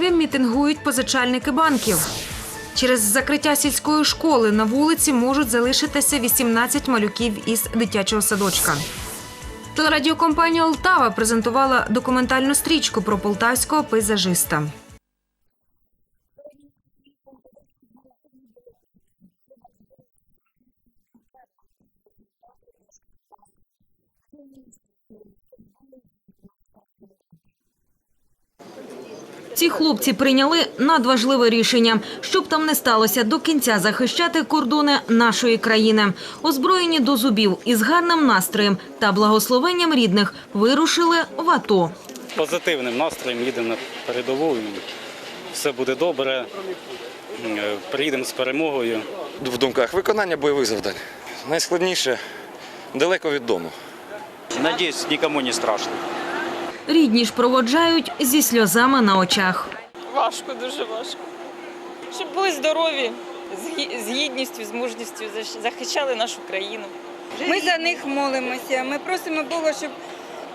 Полтаві мітингують позичальники банків? Через закриття сільської школи на вулиці можуть залишитися 18 малюків із дитячого садочка. Телерадіокомпанія Олтава презентувала документальну стрічку про полтавського пейзажиста. Ці хлопці прийняли надважливе рішення, щоб там не сталося до кінця захищати кордони нашої країни. Озброєні до зубів із гарним настроєм та благословенням рідних вирушили в АТО. позитивним настроєм їдемо на передову. Все буде добре. Е, Приїдемо з перемогою. в думках виконання бойових завдань. Найскладніше далеко від дому. Надеюсь, никому не страшно. Рідні ж проводжають зі сльозами на очах. Важко, дуже важко. Щоб були здорові, з гідністю, з мужністю захищали нашу країну. Ми за них молимося. Ми просимо Бога, щоб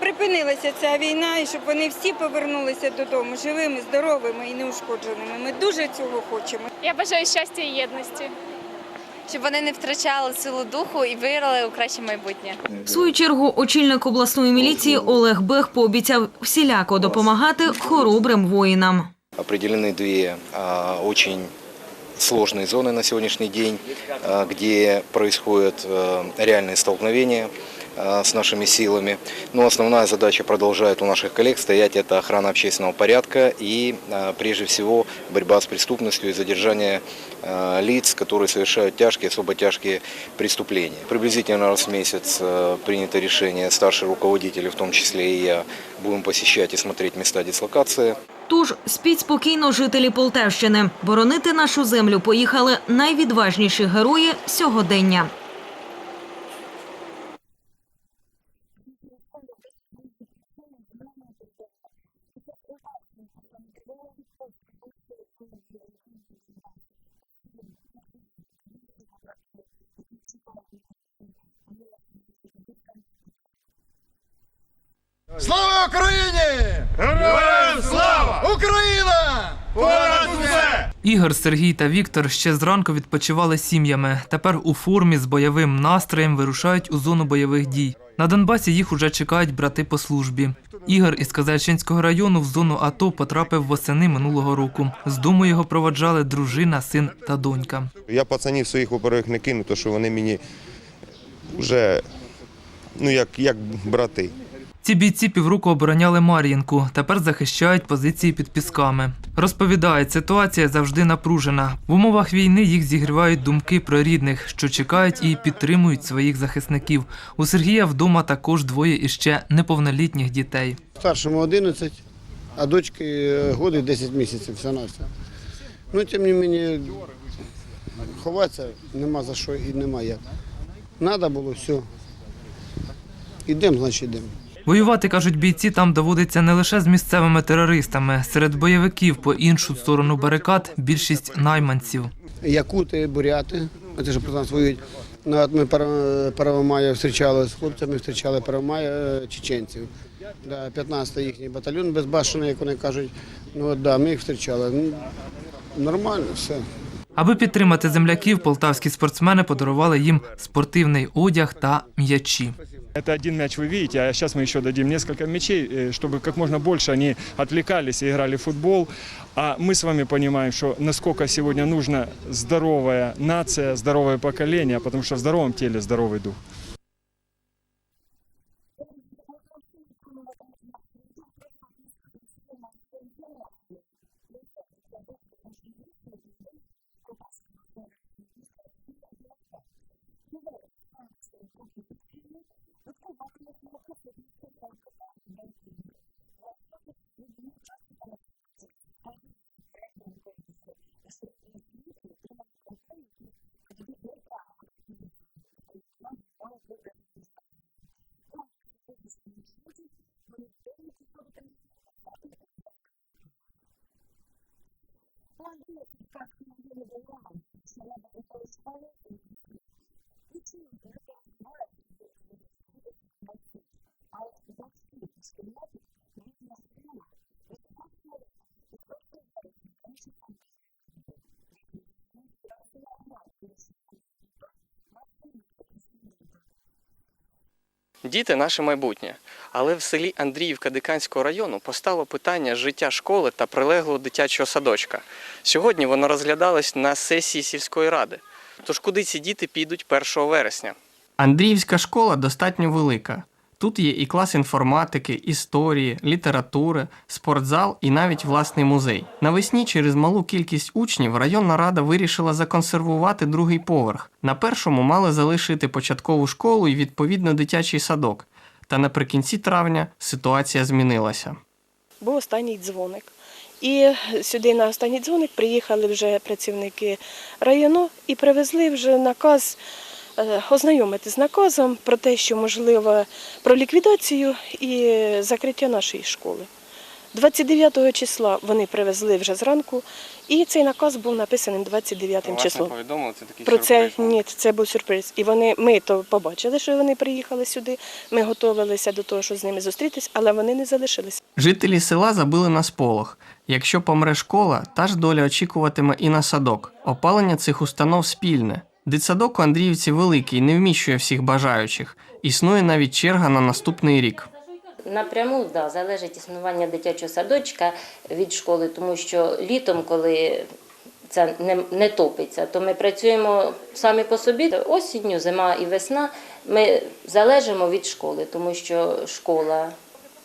припинилася ця війна і щоб вони всі повернулися додому живими, здоровими і неушкодженими. Ми дуже цього хочемо. Я бажаю щастя і єдності щоб вони не втрачали силу духу і вирили у краще майбутнє. В свою чергу очільник обласної міліції Олег Бех пообіцяв всіляко допомагати хоробрим воїнам. Определены две а, очень сложные зоны на сегодняшний день, а, где происходят а, реальные столкновения а, с нашими силами. Но основная задача продолжает у наших коллег стоять – это охрана общественного порядка и, а, прежде всего, борьба с преступностью и задержание а, лиц, которые совершают тяжкие, особо тяжкие преступления. Приблизительно раз в месяц принято решение, старшие руководители, в том числе и я, будем посещать и смотреть места дислокации. Тож спіть спокійно жителі Полтавщини. Боронити нашу землю поїхали найвідважніші герої сьогодення. Слава Україні! Героям слава! Україна! Понад усе! Ігор, Сергій та Віктор ще зранку відпочивали сім'ями. Тепер у формі з бойовим настроєм вирушають у зону бойових дій. На Донбасі їх уже чекають брати по службі. Ігор із Казачинського району в зону АТО потрапив восени минулого року. З дому його проводжали дружина, син та донька. Я пацанів своїх во-первых, не кину, тому що вони мені вже ну, як, як брати. Ці бійці півроку обороняли Мар'їнку, тепер захищають позиції під пісками. Розповідають, ситуація завжди напружена. В умовах війни їх зігрівають думки про рідних, що чекають і підтримують своїх захисників. У Сергія вдома також двоє іще неповнолітніх дітей. Старшому 11, а дочки е, годи 10 місяців, все на. Ну, тим не мені, ховатися нема за що і нема як. Надо було все. Ідемо, значить ідемо. Воювати, кажуть бійці, там доводиться не лише з місцевими терористами. Серед бойовиків по іншу сторону барикад більшість найманців. Якути, буряти, це ж про нас воюють. Ну, от ми Пара- Первомая зустрічали з хлопцями, зустрічали Первомая е, чеченців. Да, 15-й їхній батальйон безбашений, як вони кажуть. Ну от, да, ми їх зустрічали. Ну, Нормально, все. Аби підтримати земляків, полтавські спортсмени подарували їм спортивний одяг та м'ячі. Это один мяч вы видите, а сейчас мы еще дадим несколько мячей, э, чтобы как можно больше они отвлекались и играли в футбол. А мы с вами понимаем, что насколько сегодня нужна здоровая нация, здоровое поколение, потому что в здоровом теле здоровый дух. Діти наше майбутнє. Але в селі Андріївка Диканського району постало питання життя школи та прилеглого дитячого садочка. Сьогодні воно розглядалось на сесії сільської ради. Тож куди ці діти підуть 1 вересня? Андріївська школа достатньо велика. Тут є і клас інформатики, історії, літератури, спортзал і навіть власний музей. Навесні через малу кількість учнів районна рада вирішила законсервувати другий поверх. На першому мали залишити початкову школу і відповідно дитячий садок. Та наприкінці травня ситуація змінилася. був останній дзвоник. І сюди на останній дзвоник приїхали вже працівники району і привезли вже наказ ознайомити з наказом про те, що можливо про ліквідацію і закриття нашої школи. 29 числа вони привезли вже зранку, і цей наказ був написаний 29 числом. повідомили, це такий Про це ні, це був сюрприз. І вони ми то побачили, що вони приїхали сюди. Ми готувалися до того, що з ними зустрітись, але вони не залишилися. Жителі села забили на сполох. Якщо помре школа, та ж доля очікуватиме і на садок. Опалення цих установ спільне. Дитсадок у Андріївці великий, не вміщує всіх бажаючих. Існує навіть черга на наступний рік. Напряму да, залежить існування дитячого садочка від школи, тому що літом, коли це не, не топиться, то ми працюємо самі по собі. Осінню, зима і весна ми залежимо від школи, тому що школа,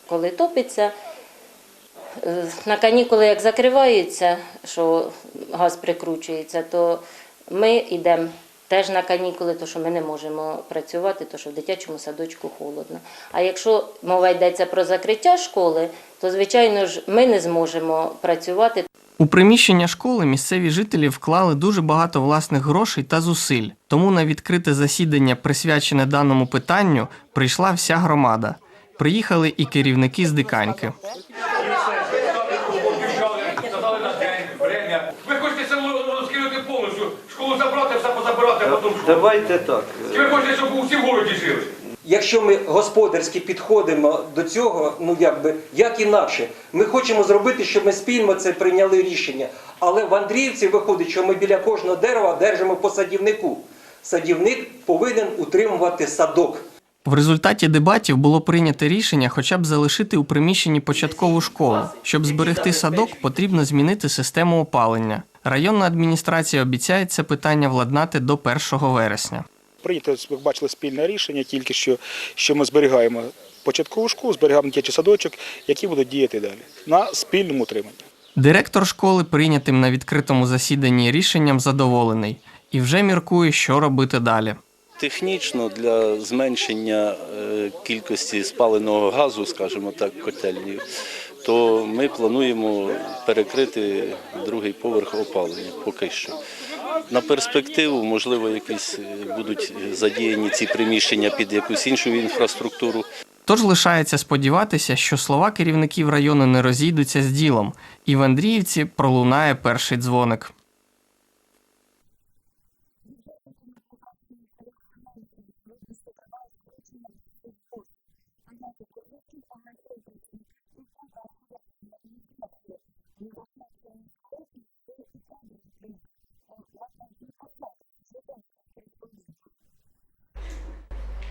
коли топиться, е, на канікули як закриваються, що газ прикручується, то ми йдемо теж на канікули, то що ми не можемо працювати, то що в дитячому садочку холодно. А якщо мова йдеться про закриття школи, то звичайно ж ми не зможемо працювати. У приміщення школи місцеві жителі вклали дуже багато власних грошей та зусиль. Тому на відкрите засідання, присвячене даному питанню, прийшла вся громада. Приїхали і керівники з диканьки. Ви хочете село розкинути повністю, школу забрати, все позабирати, а потім що? Давайте так. Чи ви хочете, щоб усі в городі жили? Якщо ми господарськи підходимо до цього, ну якби як інакше, ми хочемо зробити, щоб ми спільно це прийняли рішення. Але в Андріївці виходить, що ми біля кожного дерева держимо по садівнику. Садівник повинен утримувати садок. В результаті дебатів було прийнято рішення хоча б залишити у приміщенні початкову школу. Щоб зберегти садок, потрібно змінити систему опалення. Районна адміністрація обіцяє це питання владнати до 1 вересня. Прийнято, як бачили, спільне рішення, тільки що, що ми зберігаємо початкову школу, зберігаємо дитячий садочок, які будуть діяти далі на спільному утриманні. Директор школи прийнятим на відкритому засіданні рішенням задоволений і вже міркує, що робити далі. Технічно для зменшення е, кількості спаленого газу, скажімо так, котельні, то ми плануємо перекрити другий поверх опалення поки що. На перспективу, можливо, якісь е, будуть задіяні ці приміщення під якусь іншу інфраструктуру. Тож лишається сподіватися, що слова керівників району не розійдуться з ділом, і в Андріївці пролунає перший дзвоник.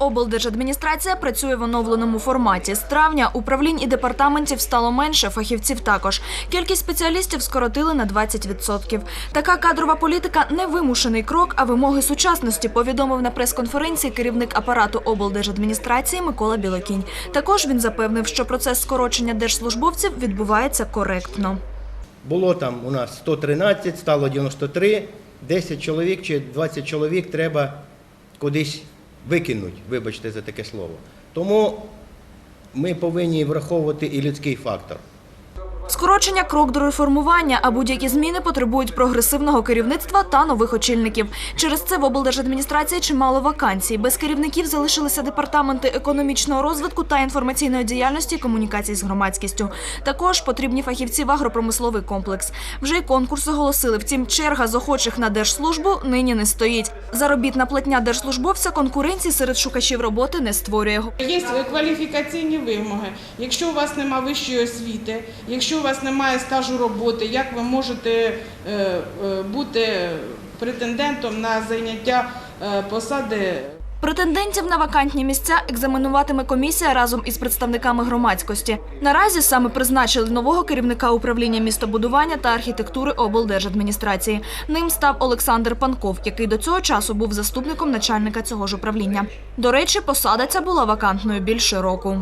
Облдержадміністрація працює в оновленому форматі. З травня управлінь і департаментів стало менше, фахівців також. Кількість спеціалістів скоротили на 20%. Така кадрова політика не вимушений крок, а вимоги сучасності, повідомив на прес-конференції керівник апарату облдержадміністрації Микола Білокінь. Також він запевнив, що процес скорочення держслужбовців відбувається коректно. Було там у нас 113, стало 93, 10 чоловік чи 20 чоловік треба кудись викинуть, вибачте за таке слово. Тому ми повинні враховувати і людський фактор. Скорочення крок до реформування, а будь-які зміни потребують прогресивного керівництва та нових очільників. Через це в облдержадміністрації чимало вакансій. Без керівників залишилися департаменти економічного розвитку та інформаційної діяльності і комунікацій з громадськістю. Також потрібні фахівці в агропромисловий комплекс. Вже й конкурс оголосили. Втім, черга з охочих на держслужбу нині не стоїть. Заробітна платня держслужбовця конкуренції серед шукачів роботи не створює. Є кваліфікаційні вимоги. Якщо у вас немає вищої освіти, якщо у вас немає стажу роботи, як ви можете е, е, бути претендентом на зайняття е, посади Претендентів на вакантні місця екзаменуватиме комісія разом із представниками громадськості. Наразі саме призначили нового керівника управління містобудування та архітектури облдержадміністрації. Ним став Олександр Панков, який до цього часу був заступником начальника цього ж управління. До речі, посада ця була вакантною більше року.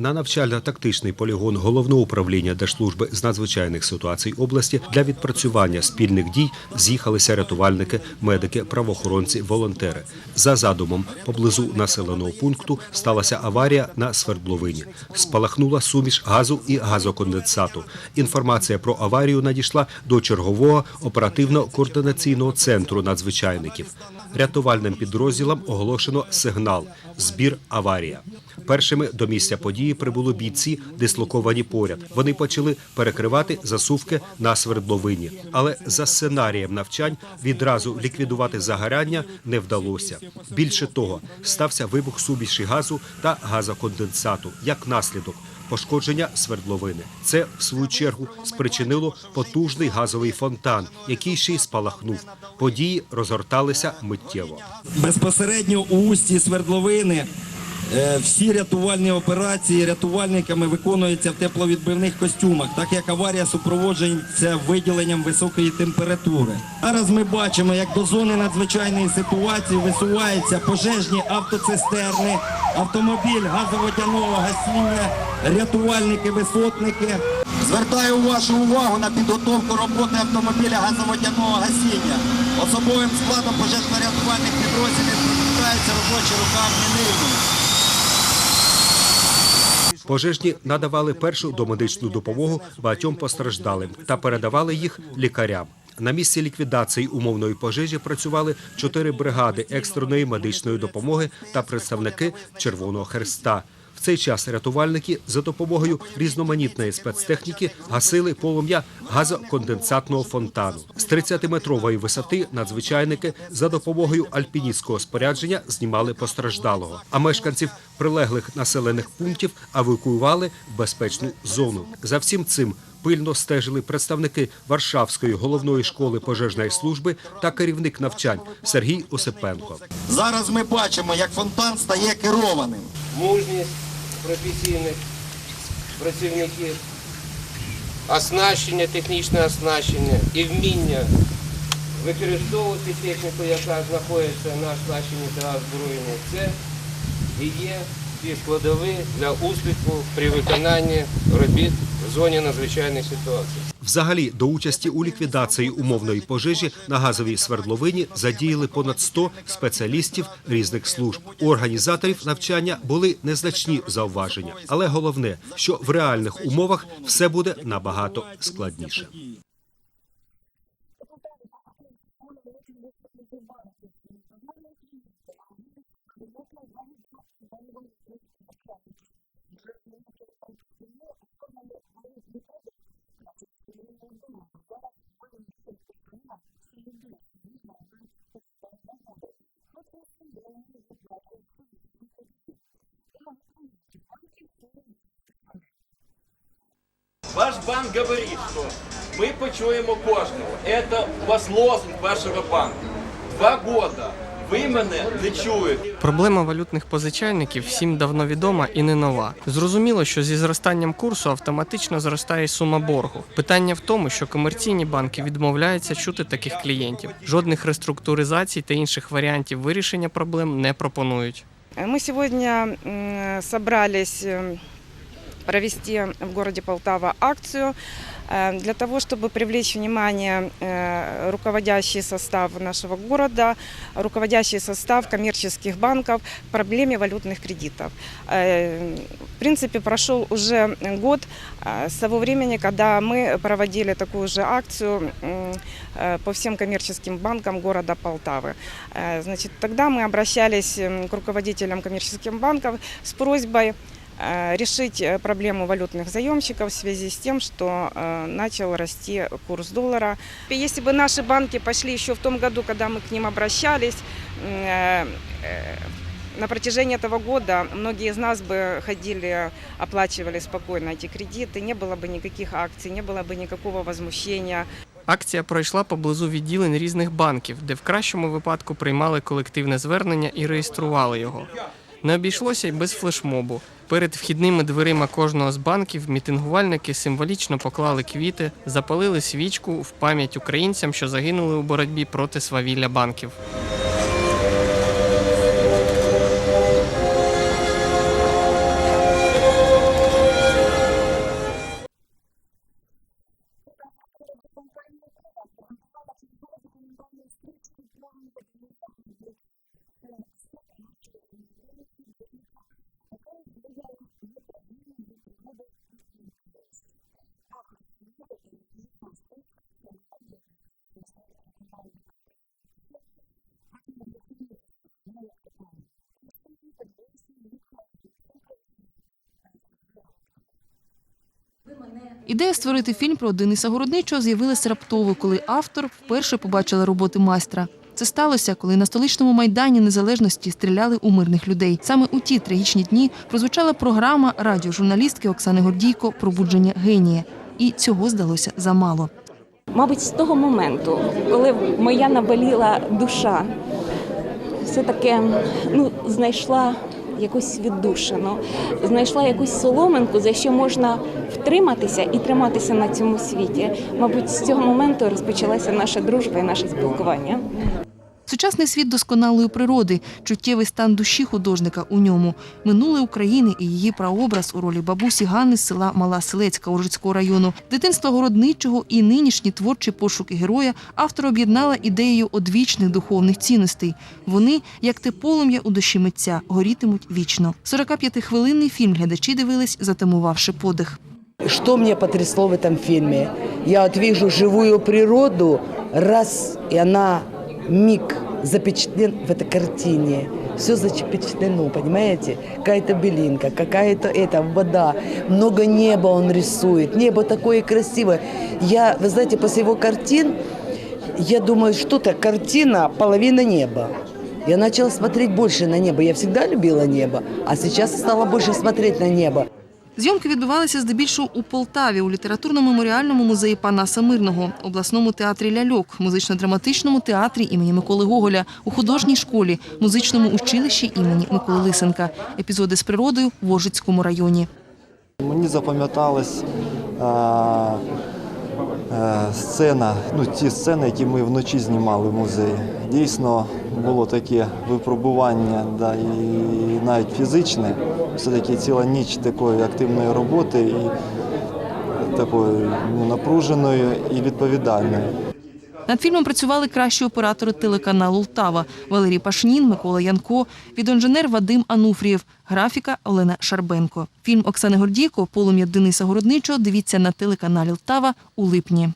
На навчально-тактичний полігон головного управління Держслужби з надзвичайних ситуацій області для відпрацювання спільних дій з'їхалися рятувальники, медики, правоохоронці, волонтери. За задумом, поблизу населеного пункту сталася аварія на свердловині. Спалахнула суміш газу і газоконденсату. Інформація про аварію надійшла до чергового оперативно-координаційного центру надзвичайників. Рятувальним підрозділам оголошено сигнал збір аварія. Першими до місця події прибули бійці, дислоковані поряд. Вони почали перекривати засувки на свердловині, але за сценарієм навчань відразу ліквідувати загоряння не вдалося. Більше того, стався вибух суміші газу та газоконденсату як наслідок. Пошкодження свердловини. Це, в свою чергу, спричинило потужний газовий фонтан, який ще й спалахнув. Події розгорталися миттєво. Безпосередньо у усті свердловини всі рятувальні операції рятувальниками виконуються в тепловідбивних костюмах, так як аварія супроводжується виділенням високої температури. Зараз ми бачимо, як до зони надзвичайної ситуації висуваються пожежні автоцистерни, автомобіль газоводяного гасіння, рятувальники-висотники. Звертаю вашу увагу на підготовку роботи автомобіля газоводяного гасіння. Особовим складом пожежно-рятувальних підрозділів викликаються робочі рукавні нивні. Пожежні надавали першу домедичну допомогу багатьом постраждалим та передавали їх лікарям. На місці ліквідації умовної пожежі працювали чотири бригади екстреної медичної допомоги та представники Червоного Хреста. В цей час рятувальники за допомогою різноманітної спецтехніки гасили полум'я газоконденсатного фонтану. З 30-метрової висоти надзвичайники за допомогою альпіністського спорядження знімали постраждалого, а мешканців прилеглих населених пунктів евакуювали в безпечну зону. За всім цим пильно стежили представники Варшавської головної школи пожежної служби та керівник навчань Сергій Осипенко. Зараз ми бачимо, як фонтан стає керованим. мужність професійних працівників, оснащення, технічне оснащення і вміння використовувати техніку, яка знаходиться на оснащенні та озброєнні. Це і є ті складові для успіху при виконанні робіт в зоні надзвичайної ситуації. Взагалі, до участі у ліквідації умовної пожежі на газовій свердловині задіяли понад 100 спеціалістів різних служб. У організаторів навчання були незначні зауваження, але головне, що в реальних умовах все буде набагато складніше. Ваш банк говорит, что мы почуємо кожного. Это у вас лозунг вашого банку. Два года. Ви мене не чуєте. Проблема валютних позичальників всім давно відома і не нова. Зрозуміло, що зі зростанням курсу автоматично зростає й сума боргу. Питання в тому, що комерційні банки відмовляються чути таких клієнтів. Жодних реструктуризацій та інших варіантів вирішення проблем не пропонують. Мы сегодня м, собрались м, провести в городе Полтава акцию э, для того, чтобы привлечь внимание э, руководящий состав нашего города, руководящий состав коммерческих банков к проблеме валютных кредитов. Э, В принципе, прошел уже год с того времени, когда мы проводили такую же акцию по всем коммерческим банкам города Полтавы. Значит, тогда мы обращались к руководителям коммерческих банков с просьбой решить э, проблему валютных заемщиков в связи с тем, что э, начал расти курс доллара. И Если бы наши банки пошли еще в том году, когда мы к ним обращались, э, э, на протяжении этого года многие из нас бы ходили, оплачивали спокойно эти кредиты, не было бы никаких акций, не было бы никакого возмущения. Акція пройшла поблизу відділень різних банків, де в кращому випадку приймали колективне звернення і реєстрували його. Не обійшлося й без флешмобу. Перед вхідними дверима кожного з банків мітингувальники символічно поклали квіти, запалили свічку в пам'ять українцям, що загинули у боротьбі проти свавілля банків. Ідея створити фільм про Дениса Городничого з'явилася раптово, коли автор вперше побачила роботи майстра. Це сталося, коли на столичному майдані незалежності стріляли у мирних людей. Саме у ті трагічні дні прозвучала програма радіожурналістки Оксани Гордійко Пробудження генія. І цього здалося замало. Мабуть, з того моменту, коли моя наболіла душа, все таки ну, знайшла якусь віддушину, знайшла якусь соломинку, за що можна втриматися і триматися на цьому світі. Мабуть, з цього моменту розпочалася наша дружба і наше спілкування. Сучасний світ досконалої природи, чуттєвий стан душі художника у ньому, минуле України і її прообраз у ролі бабусі Ганни з села Мала Селецька Ужицького району, дитинство городничого і нинішні творчі пошуки героя автор об'єднала ідеєю одвічних духовних цінностей. Вони, як те полум'я у душі митця, горітимуть вічно. 45-хвилинний фільм глядачі дивились, затамувавши подих. Что мне потрясло в этом фильме? Я вот вижу живую природу, раз, и она миг запечатлен в этой картине. Все запечатлено, понимаете? Какая-то белинка, какая-то это, вода. Много неба он рисует. Небо такое красивое. Я, вы знаете, после его картин, я думаю, что-то картина половина неба. Я начала смотреть больше на небо. Я всегда любила небо, а сейчас стала больше смотреть на небо. Зйомки відбувалися здебільшого у Полтаві у літературно-меморіальному музеї Панаса Мирного, обласному театрі Ляльок, музично-драматичному театрі імені Миколи Гоголя, у художній школі, музичному училищі імені Миколи Лисенка. Епізоди з природою в Ожицькому районі. Мені запам'яталась е, е, сцена, ну ті сцени, які ми вночі знімали в музеї. Дійсно було таке випробування, да, і навіть фізичне. Все-таки ціла ніч такої активної роботи і такої ну, напруженої і відповідальної. Над фільмом працювали кращі оператори телеканалу Лтава Валерій Пашнін, Микола Янко, відеоінженер Вадим Ануфрієв, графіка Олена Шарбенко. Фільм Оксани Гордійко Полум'я Дениса Городничого дивіться на телеканалі Лтава у липні.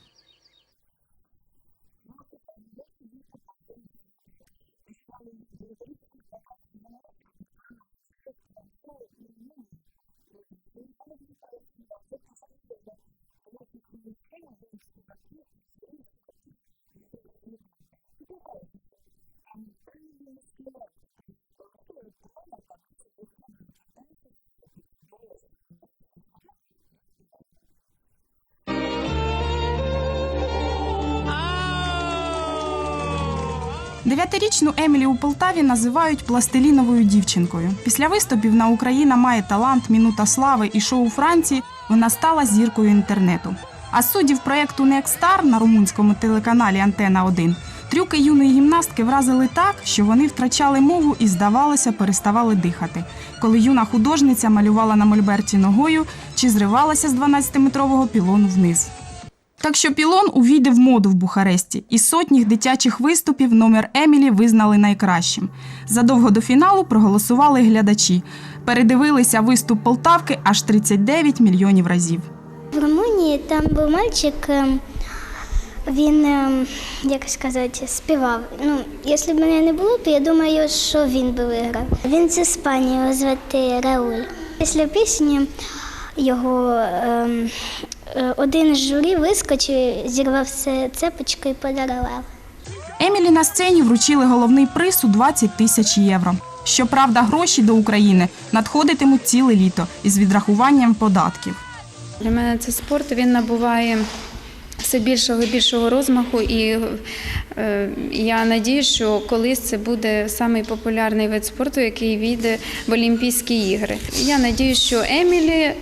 Дев'ятирічну Емілі у Полтаві називають пластиліновою дівчинкою. Після виступів на Україна має талант, мінута слави і шоу Франції. Вона стала зіркою інтернету. А суддів проєкту Некстар на румунському телеканалі Антена 1 трюки юної гімнастки вразили так, що вони втрачали мову і, здавалося, переставали дихати. Коли юна художниця малювала на мольберті ногою чи зривалася з 12-метрового пілону вниз. Так що пілон увійде в моду в Бухаресті, і сотні дитячих виступів номер Емілі визнали найкращим. Задовго до фіналу проголосували глядачі. Передивилися виступ Полтавки аж 39 мільйонів разів. В Румунії там був мальчик, ем, він, ем, як сказати, співав. Ну, якщо б мене не було, то я думаю, що він би виграв. Він з Іспанії, звати Рауль. Після пісні його ем, один з журі вискочив, зірвав все цепочку і подарував. Емілі на сцені вручили головний приз у 20 тисяч євро. Щоправда, гроші до України надходитимуть ціле літо із відрахуванням податків. Для мене це спорт він набуває все більшого і більшого розмаху, і е, я надію, що колись це буде самий популярний вид спорту, який війде в Олімпійські ігри. Я надію, що Емілі е,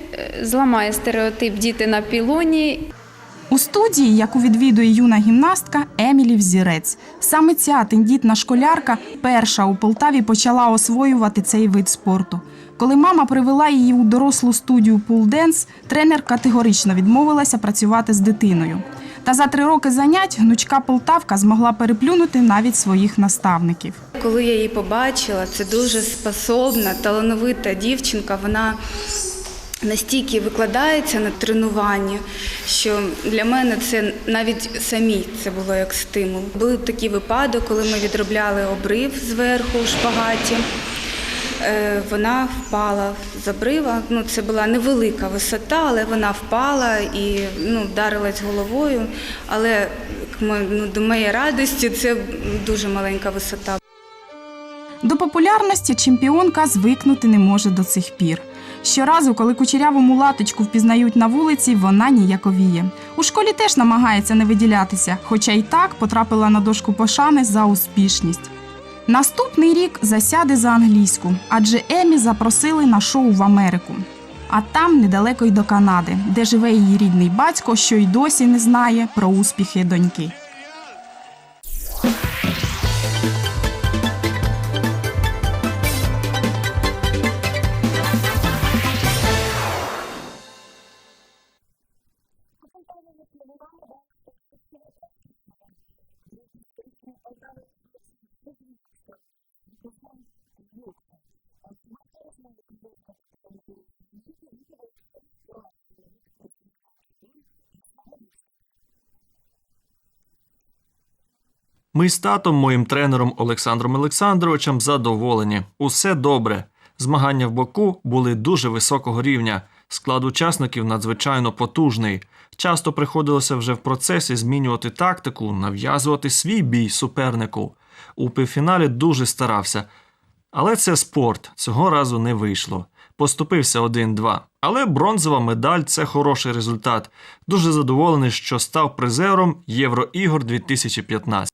зламає стереотип діти на пілоні. У студії, яку відвідує юна гімнастка Емілі Взірець. Саме ця тендітна школярка перша у Полтаві почала освоювати цей вид спорту. Коли мама привела її у дорослу студію пулденс, тренер категорично відмовилася працювати з дитиною. Та за три роки занять гнучка Полтавка змогла переплюнути навіть своїх наставників. Коли я її побачила, це дуже способна, талановита дівчинка. Вона настільки викладається на тренуванні, що для мене це навіть самі це було як стимул. Були такі випадки, коли ми відробляли обрив зверху у шпагаті. Е, Вона впала з обрива. Ну, це була невелика висота, але вона впала і ну, вдарилась головою. Але ну, до моєї радості це дуже маленька висота. До популярності чемпіонка звикнути не може до цих пір. Щоразу, коли кучеряву мулаточку впізнають на вулиці, вона ніяковіє. У школі теж намагається не виділятися, хоча й так потрапила на дошку пошани за успішність. Наступний рік засяде за англійську, адже Емі запросили на шоу в Америку. А там недалеко й до Канади, де живе її рідний батько, що й досі не знає про успіхи доньки. Ми з татом, моїм тренером Олександром Олександровичем задоволені. Усе добре. Змагання в боку були дуже високого рівня. Склад учасників надзвичайно потужний. Часто приходилося вже в процесі змінювати тактику, нав'язувати свій бій супернику. У півфіналі дуже старався. Але це спорт. Цього разу не вийшло. Поступився 1-2. Але бронзова медаль це хороший результат. Дуже задоволений, що став призером Євроігор 2015.